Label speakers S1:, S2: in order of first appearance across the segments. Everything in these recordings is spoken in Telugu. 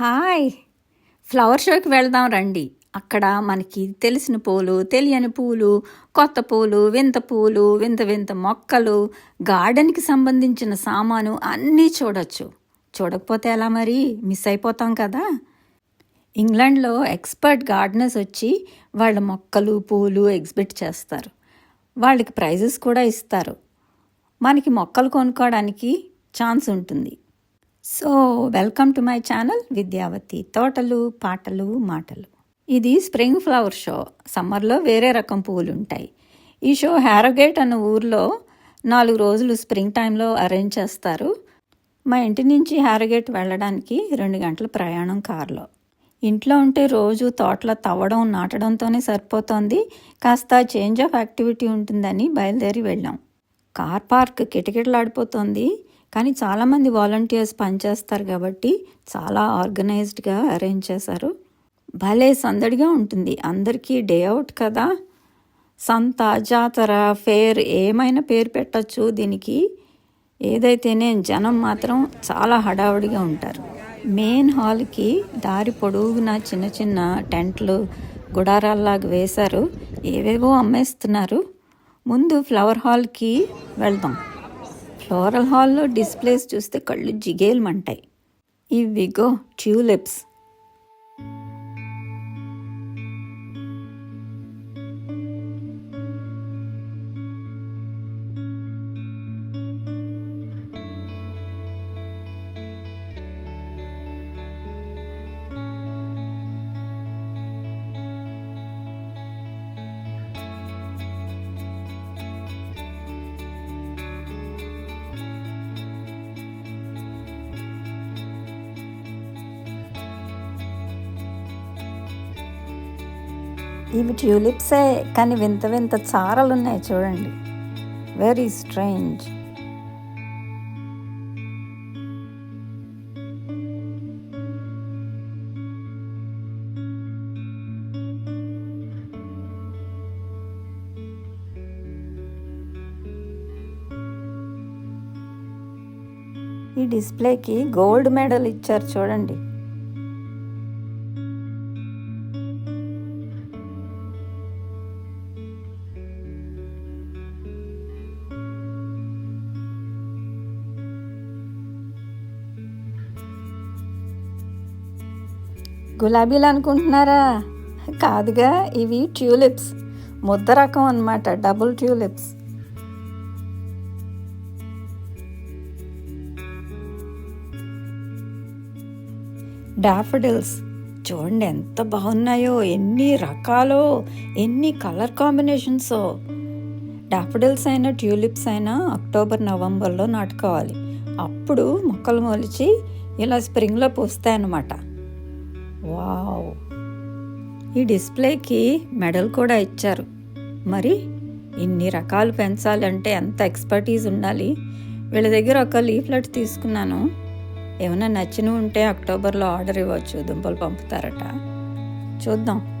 S1: హాయ్. ఫ్లవర్ షోకి వెళ్దాం రండి. అక్కడ మనకి తెలిసిన పూలు తెలియని పూలు కొత్త పూలు వింత పూలు వింత వింత మొక్కలు గార్డెన్కి సంబంధించిన సామాను అన్నీ చూడొచ్చు. చూడకపోతే ఎలా మరి? మిస్ అయిపోతాం కదా? ఇంగ్లాండ్లో ఎక్స్పర్ట్ గార్డెనర్స్ వచ్చి వాళ్ళ మొక్కలు పూలు ఎగ్జిబిట్ చేస్తారు. వాళ్ళకి ప్రైజెస్ కూడా ఇస్తారు. మనకి మొక్కలు కొనుక్కోవడానికి ఛాన్స్ ఉంటుంది. So welcome to my channel Vidyavathi తోటలు పాటలు మాటలు. ఇది స్ప్రింగ్ ఫ్లవర్ షో సమ్మర్లో వేరే రకం పువ్వులు ఉంటాయి ఈ షో హ్యారోగేట్ అన్న ఊర్లో నాలుగు రోజులు స్ప్రింగ్ టైంలో అరేంజ్ చేస్తారు. మా ఇంటి నుంచి హ్యారోగేట్ వెళ్ళడానికి రెండు గంటల ప్రయాణం కారులో. ఇంట్లో ఉంటే రోజు తోటలో తవ్వడం నాటడంతోనే సరిపోతోంది. కాస్త చేంజ్ ఆఫ్ యాక్టివిటీ ఉంటుందని బయలుదేరి వెళ్ళాం. కార్ పార్క్ కిటకిటలాడిపోతోంది. కానీ చాలామంది వాలంటీర్స్ పనిచేస్తారు కాబట్టి చాలా ఆర్గనైజ్డ్గా అరేంజ్ చేశారు. భలే సందడిగా ఉంటుంది. అందరికీ డే అవుట్ కదా. సంత జాతర ఫేర్ ఏమైనా పేరు పెట్టచ్చు దీనికి. ఏదైతేనే జనం మాత్రం చాలా హడావుడిగా ఉంటారు. మెయిన్ హాల్కి దారి పొడవునా చిన్న చిన్న టెంట్లు గుడారాల్లాగా వేశారు. ఏవేవో అమ్మేస్తున్నారు. ముందు ఫ్లవర్ హాల్కి వెళ్దాం. ఫ్లోరల్ హాల్లో డిస్ప్లేస్ చూస్తే కళ్ళు జిగేల్మంటాయి. ఇవిగో ట్యూలిప్స్. ఇవి ట్యూలిప్సే కానీ వింత వింత చారలు ఉన్నాయి చూడండి. వెరీ స్ట్రేంజ్ ఈ డిస్ప్లేకి గోల్డ్ మెడల్ ఇచ్చారు చూడండి. గులాబీలు అనుకుంటున్నారా? కాదుగా ఇవి ట్యూలిప్స్. ముద్ద రకం అనమాట డబుల్ ట్యూలిప్స్. డాఫడిల్స్. చూడండి ఎంత బాగున్నాయో ఎన్ని రకాలో ఎన్ని కలర్ కాంబినేషన్సో. డాఫడిల్స్ అయినా ట్యూలిప్స్ అయినా అక్టోబర్ నవంబర్లో నాటుకోవాలి. అప్పుడు మొక్కలు మొలిచి ఇలా స్ప్రింగ్లో పూస్తాయన్నమాట. వావ్. ఈ డిస్ప్లేకి మెడల్ కూడా ఇచ్చారు. మరి ఇన్ని రకాలు పెంచాలంటే ఎంత ఎక్స్పర్టీస్ ఉండాలి? వీళ్ళ దగ్గర ఒక లీఫ్లెట్ తీసుకున్నాను. ఏమైనా నచ్చినవి ఉంటే అక్టోబర్లో ఆర్డర్ ఇవ్వచ్చు. దుంపలు పంపుతారట. చూద్దాం.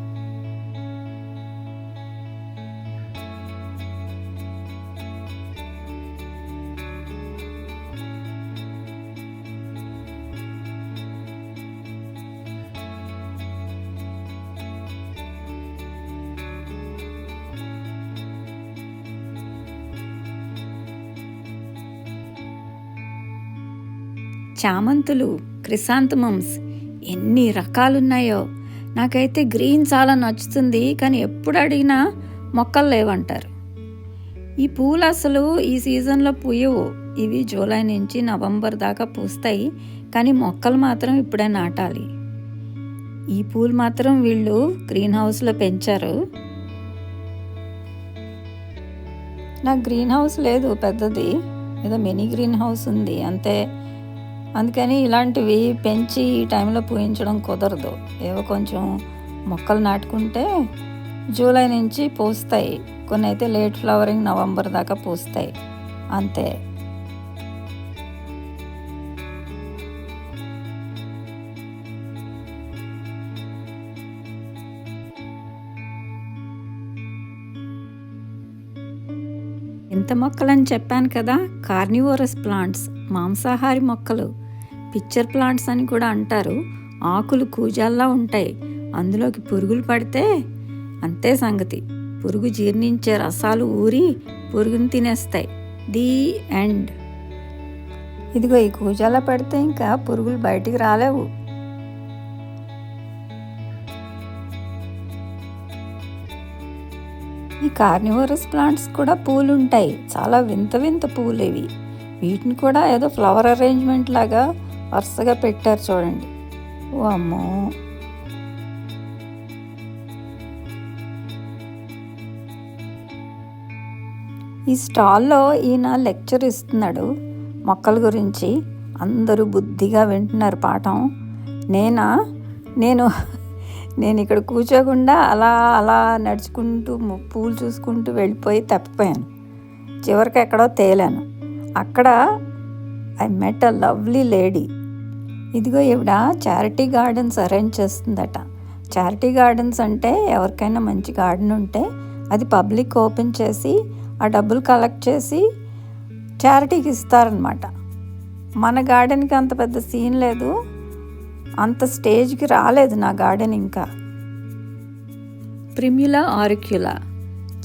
S1: చామంతులు క్రిసాంతమమ్స్ ఎన్ని రకాలున్నాయో. నాకైతే గ్రీన్ చాలా నచ్చుతుంది కానీ ఎప్పుడు అడిగినా మొక్కలు లేవంటారు. ఈ పూలు అసలు ఈ సీజన్లో పూయవు. ఇవి జూలై నుంచి నవంబర్ దాకా పూస్తాయి కానీ మొక్కలు మాత్రం ఇప్పుడే నాటాలి. ఈ పూలు మాత్రం వీళ్ళు గ్రీన్ హౌస్లో పెంచారు. నాకు గ్రీన్ హౌస్ లేదు పెద్దది. ఏదో మినీ గ్రీన్ హౌస్ ఉంది అంతే. అందుకని ఇలాంటివి పెంచి ఈ టైంలో పూయించడం కుదరదు. ఏవో కొంచెం మొక్కలు నాటుకుంటే జూలై నుంచి పూస్తాయి. కొన్ని అయితే లేట్ ఫ్లవరింగ్ నవంబర్ దాకా పూస్తాయి. అంతే. ఇంత మొక్కలని చెప్పాను కదా కార్నివోరస్ ప్లాంట్స్. మాంసాహారి మొక్కలు. పిక్చర్ ప్లాంట్స్ అని కూడా అంటారు. ఆకులు కూజాల్లా ఉంటాయి. అందులోకి పురుగులు పడితే అంతే సంగతి. పురుగు జీర్ణించే రసాలు ఊరి పురుగుని తినేస్తాయి. The end. ఇదిగో ఈ కూజాలా పెడితే ఇంకా పురుగులు బయటికి రాలేవు. ఈ కార్నివరస్ ప్లాంట్స్ కూడా పూలు ఉంటాయి చాలా వింత వింత పూలు ఇవి. వీటిని కూడా ఏదో ఫ్లవర్ అరేంజ్మెంట్ లాగా వరుసగా పెట్టారు చూడండి. ఓ అమ్మో. ఈ స్టాల్లో ఈయన లెక్చర్ ఇస్తున్నాడు. మొక్కల గురించి అందరూ బుద్ధిగా వింటున్నారు పాఠం. నేనా? నేను నేను ఇక్కడ కూర్చోకుండా అలా అలా నడుచుకుంటూ పూలు చూసుకుంటూ వెళ్ళిపోయి తప్పిపోయాను. చివరికి ఎక్కడో తేలాను. అక్కడ I met a lovely lady. ఇదిగో ఈవిడ చారిటీ గార్డెన్స్ అరేంజ్ చేస్తుందట. చారిటీ గార్డెన్స్ అంటే ఎవరికైనా మంచి గార్డెన్ ఉంటే అది పబ్లిక్ ఓపెన్ చేసి ఆ డబ్బులు కలెక్ట్ చేసి చారిటీకి ఇస్తారనమాట. మన గార్డెన్కి అంత పెద్ద సీన్ లేదు. అంత స్టేజ్కి రాలేదు నా గార్డెన్ ఇంకా. ప్రిమ్యులా ఆరిక్యులా.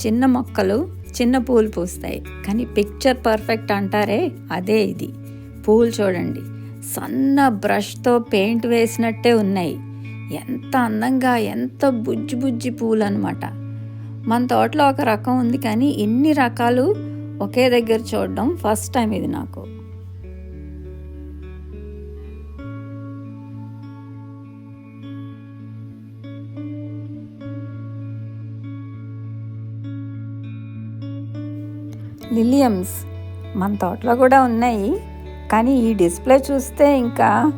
S1: చిన్న మొక్కలు చిన్న పూలు పూస్తాయి. కానీ పిక్చర్ పర్ఫెక్ట్ అంటారే అదే ఇది. పూలు చూడండి. సన్న బ్రష్తో పెయింట్ వేసినట్టే ఉన్నాయి. ఎంత అందంగా ఎంత బుజ్జి బుజ్జి పూలు అనమాట మన తోటలో ఒక రకం ఉంది కానీ ఇన్ని రకాలు ఒకే దగ్గర చూడడం ఫస్ట్ టైం ఇది నాకు. లిలియమ్స్ మన తోటలో కూడా ఉన్నాయి. కానీ ఈ డిస్ప్లే చూస్తే ఇంకా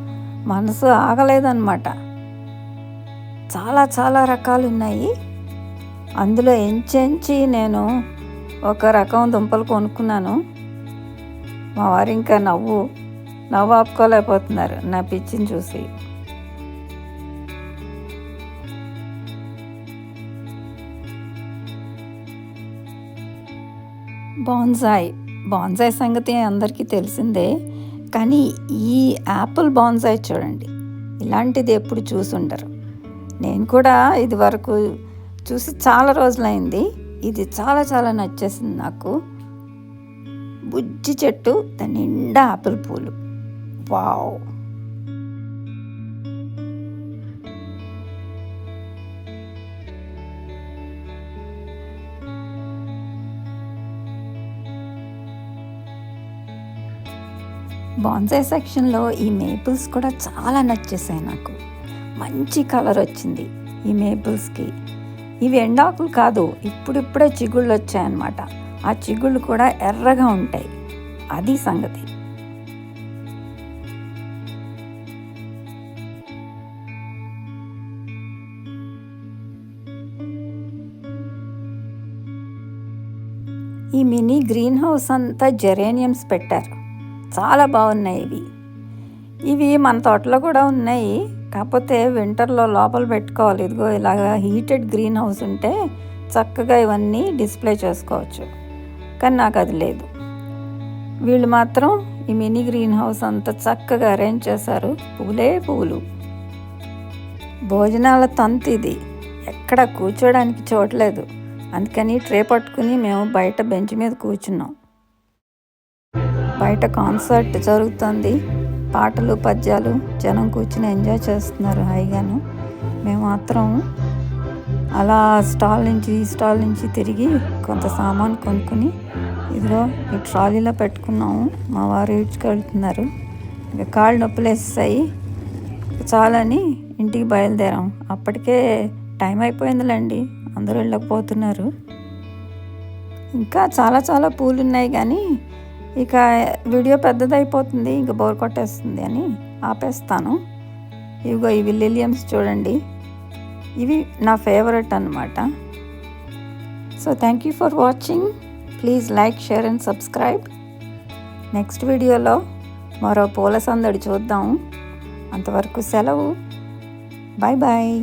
S1: మనసు ఆగలేదన్నమాట. చాలా చాలా రకాలు ఉన్నాయి అందులో ఎంచెంచి నేను ఒక రకం దుంపలు కొనుక్కున్నాను. మా వారు ఇంకా నవ్వు నవ్వు ఆపుకోలేకపోతున్నారు నా పిచ్చిని చూసి. బాన్సాయ్. బాన్సాయ్ సంగతి అందరికీ తెలిసిందే కానీ ఈ యాపిల్ బాన్సాయ్ చూడండి. ఇలాంటిది ఎప్పుడు చూసుండరు. నేను కూడా ఇది వరకు చూసి చాలా రోజులైంది. ఇది చాలా చాలా నచ్చేసింది నాకు. బుజ్జి చెట్టు దాని నిండా ఆపిల్ పూలు. వావ్! బాన్సై సెక్షన్లో ఈ మేపుల్స్ కూడా చాలా నచ్చేసాయి నాకు. మంచి కలర్ వచ్చింది ఈ మేపుల్స్కి ఇవి ఎండాకులు కాదు ఇప్పుడిప్పుడే చిగుళ్ళు వచ్చాయన్నమాట. ఆ చిగుళ్ళు కూడా ఎర్రగా ఉంటాయి. అది సంగతి. ఈ మినీ గ్రీన్ హౌస్ అంతా జెరేనియమ్స్ పెట్టారు. చాలా బాగున్నాయి ఇవి. ఇవి మన తోటలో కూడా ఉన్నాయి. కాకపోతే వింటర్లో లోపల పెట్టుకోవాలి. ఇదిగో ఇలాగా హీటెడ్ గ్రీన్ హౌస్ ఉంటే చక్కగా ఇవన్నీ డిస్ప్లే చేసుకోవచ్చు. కానీ నాకు అది లేదు. వీళ్ళు మాత్రం ఈ మినీ గ్రీన్ హౌస్ అంత చక్కగా అరేంజ్ చేశారు. పూలే పూలు. భోజనాల తంతు ఇది. ఎక్కడ కూర్చోడానికి చూడలేదు అందుకని ట్రే పట్టుకుని మేము బయట బెంచ్ మీద కూర్చున్నాం. బయట కాన్సర్ట్ జరుగుతుంది. పాటలు పద్యాలు జనం కూర్చుని ఎంజాయ్ చేస్తున్నారు హాయిగాను. మేము మాత్రం అలా స్టాల్ నుంచి ఈ స్టాల్ నుంచి తిరిగి కొంత సామాన్ కొనుక్కుని ఇదిగో ఈ ట్రాలీలో పెట్టుకున్నాము. మా వారు ఈడ్చుకెళ్తున్నారు ఇంకా కాళ్ళు నొప్పులు వేస్తాయి చాలని ఇంటికి బయలుదేరాం. అప్పటికే టైం అయిపోయిందిలేండి. అందరూ వెళ్ళకపోతున్నారు. ఇంకా చాలా చాలా పూలు ఉన్నాయి కానీ ఇక వీడియో పెద్దదైపోతుంది ఇంక బోర్ కొట్టేస్తుంది అని ఆపేస్తాను. ఇవిగో ఇవి లిలియమ్స్ చూడండి. ఇవి నా ఫేవరెట్ అనమాట so thank you for watching. Please like share and subscribe. Next వీడియోలో మరో పూల సందడి చూద్దాం. అంతవరకు సెలవు. Bye bye.